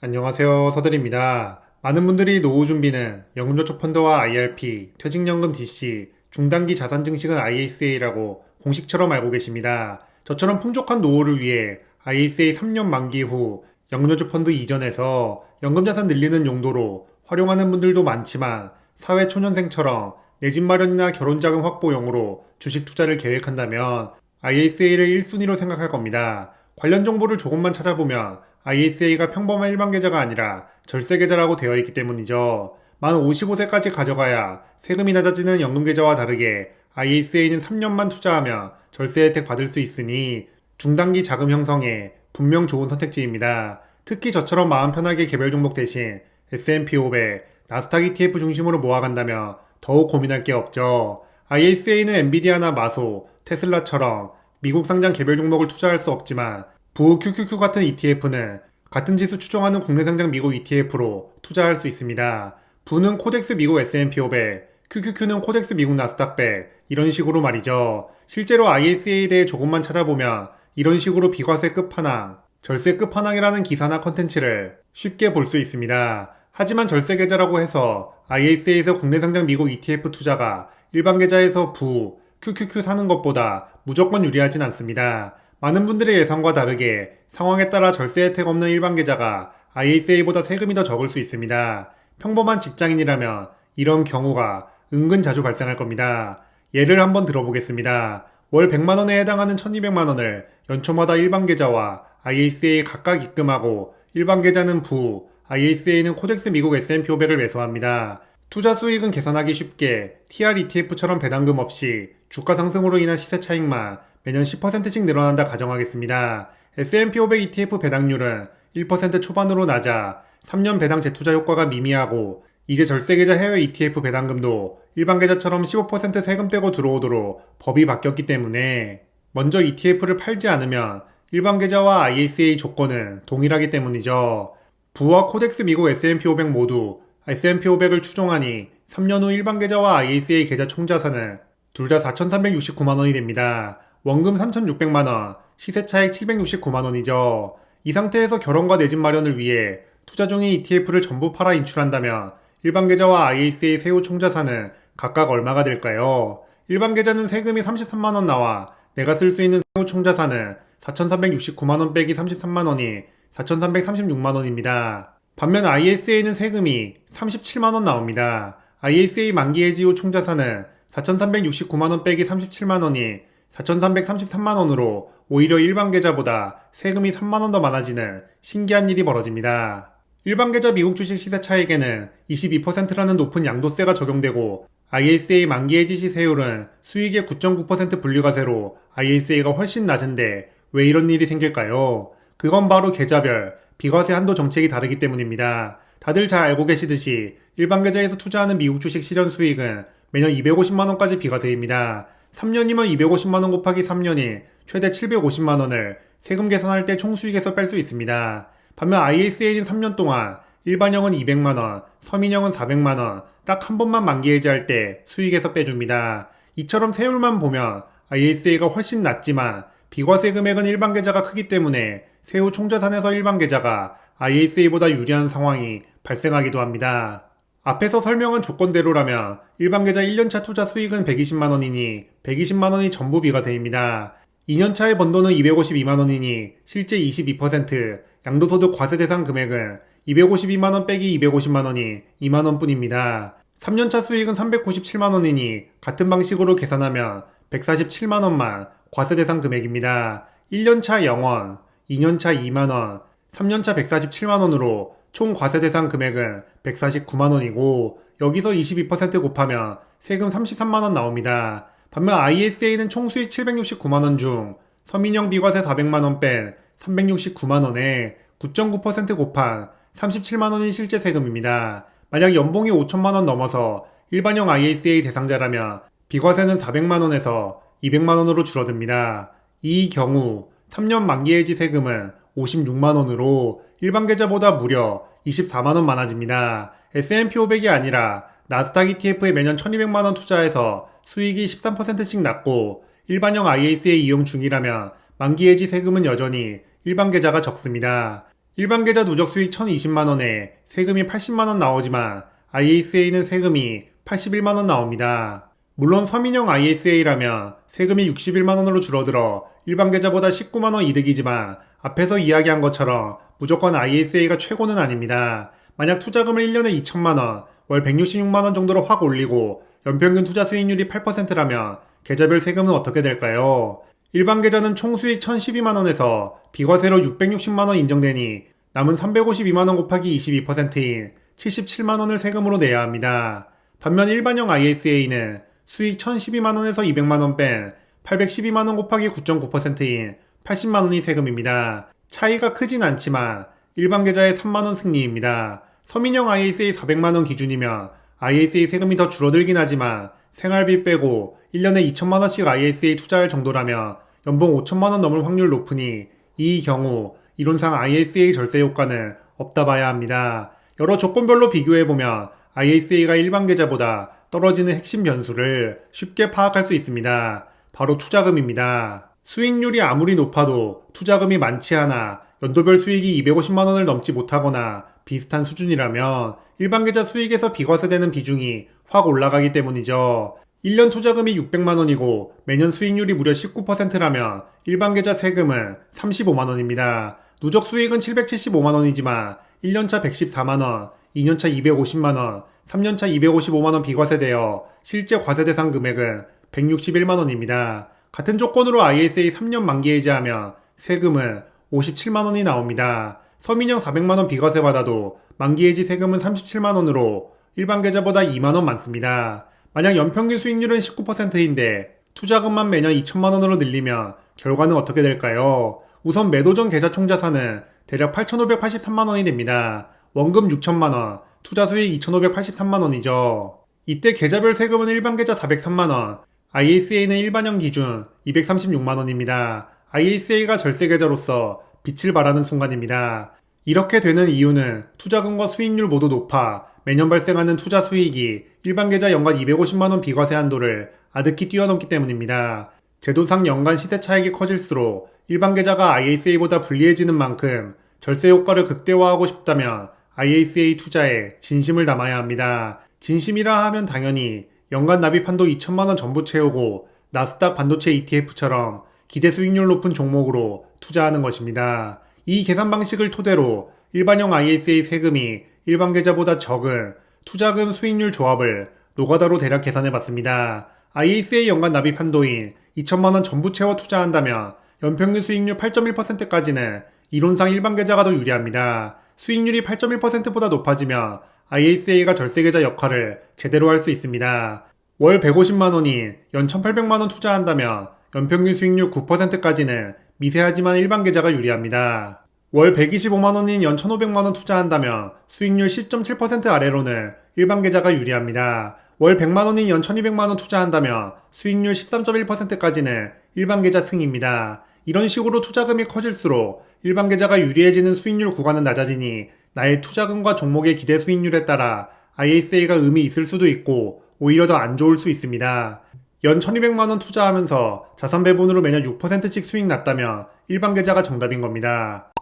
안녕하세요. 서들입니다. 많은 분들이 노후 준비는 연금저축 펀드와 IRP, 퇴직연금 DC, 중단기 자산 증식은 ISA라고 공식처럼 알고 계십니다. 저처럼 풍족한 노후를 위해 ISA 3년 만기 후 연금저축 펀드 이전해서 연금자산 늘리는 용도로 활용하는 분들도 많지만 사회 초년생처럼 내 집 마련이나 결혼자금 확보용으로 주식 투자를 계획한다면 ISA를 1순위로 생각할 겁니다. 관련 정보를 조금만 찾아보면 ISA가 평범한 일반 계좌가 아니라 절세 계좌라고 되어 있기 때문이죠. 만 55세까지 가져가야 세금이 낮아지는 연금 계좌와 다르게 ISA는 3년만 투자하면 절세 혜택 받을 수 있으니 중단기 자금 형성에 분명 좋은 선택지입니다. 특히 저처럼 마음 편하게 개별 종목 대신 S&P 500, 나스닥 ETF 중심으로 모아간다면 더욱 고민할 게 없죠. ISA는 엔비디아나 마소, 테슬라처럼 미국 상장 개별 종목을 투자할 수 없지만 부 QQQ 같은 ETF는 같은 지수 추종하는 국내 상장 미국 ETF로 투자할 수 있습니다. 부는 코덱스 미국 S&P 500, QQQ는 코덱스 미국 나스닥 100 이런 식으로 말이죠. 실제로 ISA에 대해 조금만 찾아보면 이런 식으로 비과세 끝판왕, 절세 끝판왕이라는 기사나 컨텐츠를 쉽게 볼 수 있습니다. 하지만 절세 계좌라고 해서 ISA에서 국내 상장 미국 ETF 투자가 일반 계좌에서 부, QQQ 사는 것보다 무조건 유리하진 않습니다. 많은 분들의 예상과 다르게 상황에 따라 절세 혜택 없는 일반 계좌가 ISA보다 세금이 더 적을 수 있습니다. 평범한 직장인이라면 이런 경우가 은근 자주 발생할 겁니다. 예를 한번 들어보겠습니다. 월 100만원에 해당하는 1200만원을 연초마다 일반 계좌와 ISA에 각각 입금하고 일반 계좌는 부, ISA는 코덱스 미국 S&P 500을 매수합니다. 투자 수익은 계산하기 쉽게 TR ETF처럼 배당금 없이 주가 상승으로 인한 시세 차익만 매년 10%씩 늘어난다 가정하겠습니다. S&P 500 ETF 배당률은 1% 초반으로 낮아 3년 배당 재투자 효과가 미미하고 이제 절세계좌 해외 ETF 배당금도 일반 계좌처럼 15% 세금 떼고 들어오도록 법이 바뀌었기 때문에 먼저 ETF를 팔지 않으면 일반 계좌와 ISA 조건은 동일하기 때문이죠. 부와 코덱스 미국 S&P 500 모두 S&P 500을 추종하니 3년 후 일반 계좌와 ISA 계좌 총자산은 둘 다 4,369만 원이 됩니다. 원금 3,600만 원, 시세 차익 769만 원이죠. 이 상태에서 결혼과 내 집 마련을 위해 투자 중인 ETF를 전부 팔아 인출한다면 일반 계좌와 ISA 세후 총자산은 각각 얼마가 될까요? 일반 계좌는 세금이 33만 원 나와 내가 쓸 수 있는 세후 총자산은 4,369만 원 빼기 33만 원이 4,336만 원입니다. 반면 ISA는 세금이 37만 원 나옵니다. ISA 만기 해지 후 총자산은 4,369만 원 빼기 37만 원이 4,333만 원으로 오히려 일반 계좌보다 세금이 3만 원 더 많아지는 신기한 일이 벌어집니다. 일반 계좌 미국 주식 시세 차익에는 22%라는 높은 양도세가 적용되고 ISA 만기 해지 시 세율은 수익의 9.9% 분류가세로 ISA가 훨씬 낮은데 왜 이런 일이 생길까요? 그건 바로 계좌별 비과세 한도 정책이 다르기 때문입니다. 다들 잘 알고 계시듯이 일반 계좌에서 투자하는 미국 주식 실현 수익은 매년 250만 원까지 비과세입니다. 3년이면 250만 원 곱하기 3년이 최대 750만 원을 세금 계산할 때 총수익에서 뺄 수 있습니다. 반면 ISA는 3년 동안 일반형은 200만 원, 서민형은 400만 원, 딱 한 번만 만기 해지할 때 수익에서 빼줍니다. 이처럼 세율만 보면 ISA가 훨씬 낮지만 비과세 금액은 일반 계좌가 크기 때문에 세후 총자산에서 일반 계좌가 ISA보다 유리한 상황이 발생하기도 합니다. 앞에서 설명한 조건대로라면 일반 계좌 1년차 투자 수익은 120만원이니 120만원이 전부 비과세입니다. 2년차의 번 돈은 252만원이니 실제 22%, 양도소득 과세 대상 금액은 252만원 빼기 250만원이 2만원 뿐입니다. 3년차 수익은 397만원이니 같은 방식으로 계산하면 147만원만 과세 대상 금액입니다. 1년차 0원, 2년차 2만원, 3년차 147만원으로 총 과세 대상 금액은 149만 원이고 여기서 22% 곱하면 세금 33만 원 나옵니다. 반면 ISA는 총 수익 769만 원 중 서민형 비과세 400만 원 뺀 369만 원에 9.9% 곱한 37만 원이 실제 세금입니다. 만약 연봉이 5천만 원 넘어서 일반형 ISA 대상자라면 비과세는 400만 원에서 200만 원으로 줄어듭니다. 이 경우 3년 만기 해지 세금은 56만원으로 일반 계좌보다 무려 24만원 많아집니다. S&P 500이 아니라 나스닥 ETF에 매년 1200만원 투자해서 수익이 13%씩 낮고 일반형 ISA 이용 중이라면 만기 해지 세금은 여전히 일반 계좌가 적습니다. 일반 계좌 누적 수익 1,020만원에 세금이 80만원 나오지만 ISA는 세금이 81만원 나옵니다. 물론 서민형 ISA라면 세금이 61만원으로 줄어들어 일반 계좌보다 19만원 이득이지만 앞에서 이야기한 것처럼 무조건 ISA가 최고는 아닙니다. 만약 투자금을 1년에 2천만원, 월 166만원 정도로 확 올리고 연평균 투자 수익률이 8%라면 계좌별 세금은 어떻게 될까요? 일반 계좌는 총 수익 1,012만원에서 비과세로 660만원 인정되니 남은 352만원 곱하기 22%인 77만원을 세금으로 내야 합니다. 반면 일반형 ISA는 수익 1,012만원에서 200만원 뺀 812만원 곱하기 9.9%인 80만 원이 세금입니다. 차이가 크진 않지만 일반 계좌의 3만 원 승리입니다. 서민형 ISA 400만 원 기준이면 ISA 세금이 더 줄어들긴 하지만 생활비 빼고 1년에 2천만 원씩 ISA 투자할 정도라면 연봉 5천만 원 넘을 확률 높으니 이 경우 이론상 ISA 절세 효과는 없다 봐야 합니다. 여러 조건별로 비교해보면 ISA가 일반 계좌보다 떨어지는 핵심 변수를 쉽게 파악할 수 있습니다. 바로 투자금입니다. 수익률이 아무리 높아도 투자금이 많지 않아 연도별 수익이 250만원을 넘지 못하거나 비슷한 수준이라면 일반 계좌 수익에서 비과세되는 비중이 확 올라가기 때문이죠. 1년 투자금이 600만원이고 매년 수익률이 무려 19%라면 일반 계좌 세금은 35만원입니다. 누적 수익은 775만원이지만 1년차 114만원, 2년차 250만원, 3년차 255만원 비과세되어 실제 과세 대상 금액은 161만원입니다. 같은 조건으로 ISA 3년 만기 해지하면 세금은 57만원이 나옵니다. 서민형 400만원 비과세 받아도 만기 해지 세금은 37만원으로 일반 계좌보다 2만원 많습니다. 만약 연평균 수익률은 19%인데 투자금만 매년 2천만원으로 늘리면 결과는 어떻게 될까요? 우선 매도 전 계좌 총 자산은 대략 8,583만원이 됩니다. 원금 6천만원, 투자 수익 2,583만원이죠. 이때 계좌별 세금은 일반 계좌 403만원, ISA는 일반형 기준 236만원입니다. ISA가 절세 계좌로서 빛을 발하는 순간입니다. 이렇게 되는 이유는 투자금과 수익률 모두 높아 매년 발생하는 투자 수익이 일반 계좌 연간 250만원 비과세 한도를 아득히 뛰어넘기 때문입니다. 제도상 연간 시세 차익이 커질수록 일반 계좌가 ISA보다 불리해지는 만큼 절세 효과를 극대화하고 싶다면 ISA 투자에 진심을 담아야 합니다. 진심이라 하면 당연히 연간 납입 한도 2천만원 전부 채우고 나스닥 반도체 ETF처럼 기대 수익률 높은 종목으로 투자하는 것입니다. 이 계산 방식을 토대로 일반형 ISA 세금이 일반 계좌보다 적은 투자금 수익률 조합을 노가다로 대략 계산해 봤습니다. ISA 연간 납입 한도인 2천만원 전부 채워 투자한다면 연평균 수익률 8.1%까지는 이론상 일반 계좌가 더 유리합니다. 수익률이 8.1%보다 높아지면 ISA가 절세 계좌 역할을 제대로 할 수 있습니다. 월 150만원인 연 1800만원 투자한다면 연평균 수익률 9%까지는 미세하지만 일반 계좌가 유리합니다. 월 125만원인 연 1500만원 투자한다면 수익률 10.7% 아래로는 일반 계좌가 유리합니다. 월 100만원인 연 1200만원 투자한다면 수익률 13.1%까지는 일반 계좌 승입니다. 이런 식으로 투자금이 커질수록 일반 계좌가 유리해지는 수익률 구간은 낮아지니 나의 투자금과 종목의 기대 수익률에 따라 ISA가 의미 있을 수도 있고 오히려 더 안 좋을 수 있습니다. 연 1200만원 투자하면서 자산 배분으로 매년 6%씩 수익 났다면 일반 계좌가 정답인 겁니다.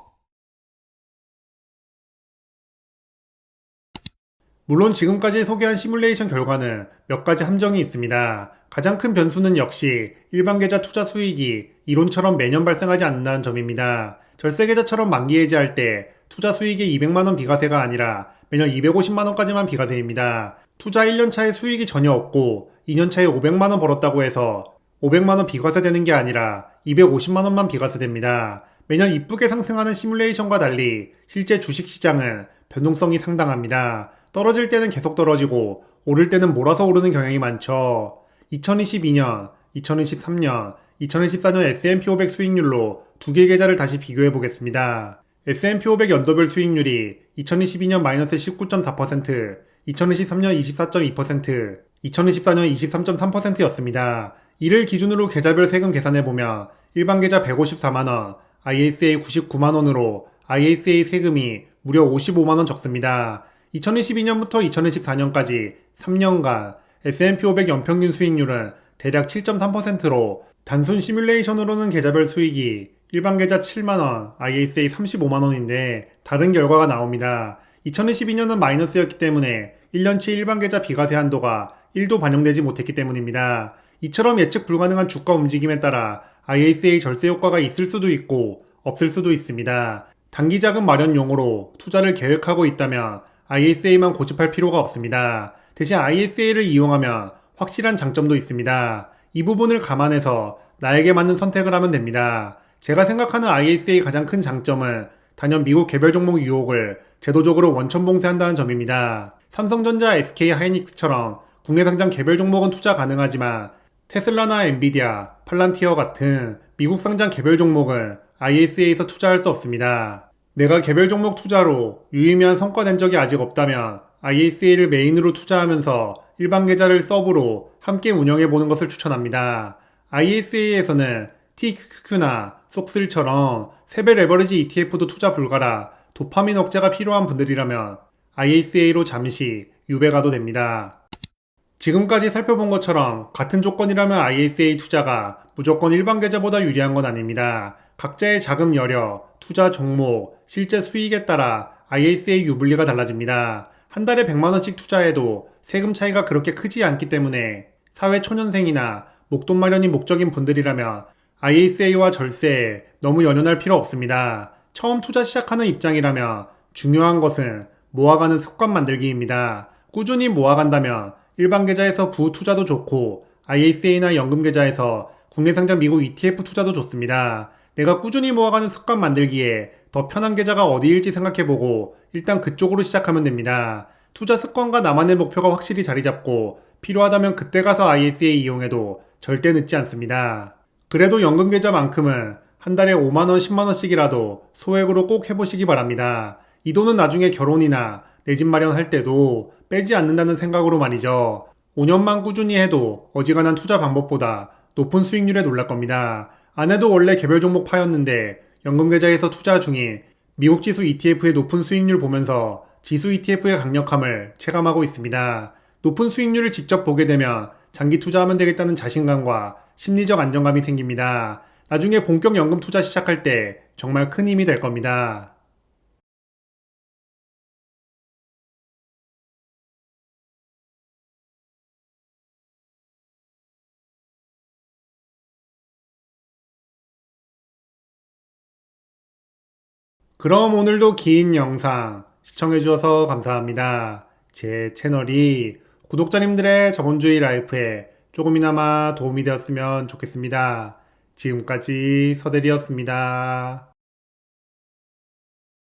물론 지금까지 소개한 시뮬레이션 결과는 몇 가지 함정이 있습니다. 가장 큰 변수는 역시 일반 계좌 투자 수익이 이론처럼 매년 발생하지 않는다는 점입니다. 절세 계좌처럼 만기 해지할 때 투자 수익이 200만원 비과세가 아니라 매년 250만원까지만 비과세입니다. 투자 1년 차에 수익이 전혀 없고 2년 차에 500만원 벌었다고 해서 500만원 비과세 되는 게 아니라 250만원만 비과세 됩니다. 매년 이쁘게 상승하는 시뮬레이션과 달리 실제 주식 시장은 변동성이 상당합니다. 떨어질 때는 계속 떨어지고 오를 때는 몰아서 오르는 경향이 많죠. 2022년, 2023년, 2024년 S&P 500 수익률로 두 개 계좌를 다시 비교해 보겠습니다. S&P 500 연도별 수익률이 2022년 마이너스 19.4%, 2023년 24.2%, 2024년 23.3%였습니다. 이를 기준으로 계좌별 세금 계산해 보면 일반 계좌 154만원, ISA 99만원으로 ISA 세금이 무려 55만원 적습니다. 2022년부터 2024년까지 3년간 S&P 500 연평균 수익률은 대략 7.3%로 단순 시뮬레이션으로는 계좌별 수익이 일반 계좌 7만원, ISA 35만원인데 다른 결과가 나옵니다. 2022년은 마이너스였기 때문에 1년치 일반 계좌 비과세 한도가 1도 반영되지 못했기 때문입니다. 이처럼 예측 불가능한 주가 움직임에 따라 ISA 절세 효과가 있을 수도 있고 없을 수도 있습니다. 단기 자금 마련용으로 투자를 계획하고 있다면 ISA만 고집할 필요가 없습니다. 대신 ISA를 이용하면 확실한 장점도 있습니다. 이 부분을 감안해서 나에게 맞는 선택을 하면 됩니다. 제가 생각하는 ISA 가장 큰 장점은 단연 미국 개별 종목 유혹을 제도적으로 원천 봉쇄한다는 점입니다. 삼성전자, SK 하이닉스처럼 국내 상장 개별 종목은 투자 가능하지만 테슬라나 엔비디아, 팔란티어 같은 미국 상장 개별 종목은 ISA에서 투자할 수 없습니다. 내가 개별 종목 투자로 유의미한 성과 낸 적이 아직 없다면 ISA를 메인으로 투자하면서 일반 계좌를 서브로 함께 운영해 보는 것을 추천합니다. ISA에서는 TQQ나 속슬처럼 세배 레버리지 ETF도 투자 불가라 도파민 억제가 필요한 분들이라면 ISA로 잠시 유배가도 됩니다. 지금까지 살펴본 것처럼 같은 조건이라면 ISA 투자가 무조건 일반 계좌보다 유리한 건 아닙니다. 각자의 자금 여력, 투자 종목, 실제 수익에 따라 ISA 유불리가 달라집니다. 한 달에 100만원씩 투자해도 세금 차이가 그렇게 크지 않기 때문에 사회 초년생이나 목돈 마련이 목적인 분들이라면 ISA와 절세에 너무 연연할 필요 없습니다. 처음 투자 시작하는 입장이라면 중요한 것은 모아가는 습관 만들기입니다. 꾸준히 모아간다면 일반 계좌에서 부 투자도 좋고 ISA나 연금 계좌에서 국내 상장 미국 ETF 투자도 좋습니다. 내가 꾸준히 모아가는 습관 만들기에 더 편한 계좌가 어디일지 생각해보고 일단 그쪽으로 시작하면 됩니다. 투자 습관과 나만의 목표가 확실히 자리 잡고 필요하다면 그때 가서 ISA 이용해도 절대 늦지 않습니다. 그래도 연금 계좌만큼은 한 달에 5만원, 10만원씩이라도 소액으로 꼭 해보시기 바랍니다. 이 돈은 나중에 결혼이나 내 집 마련할 때도 빼지 않는다는 생각으로 말이죠. 5년만 꾸준히 해도 어지간한 투자 방법보다 높은 수익률에 놀랄 겁니다. 아내도 원래 개별 종목 파였는데 연금 계좌에서 투자 중인 미국 지수 ETF의 높은 수익률 보면서 지수 ETF의 강력함을 체감하고 있습니다. 높은 수익률을 직접 보게 되면 장기 투자하면 되겠다는 자신감과 심리적 안정감이 생깁니다. 나중에 본격 연금 투자 시작할 때 정말 큰 힘이 될 겁니다. 그럼 오늘도 긴 영상 시청해주셔서 감사합니다. 제 채널이 구독자님들의 자본주의 라이프에 조금이나마 도움이 되었으면 좋겠습니다. 지금까지 서대리였습니다.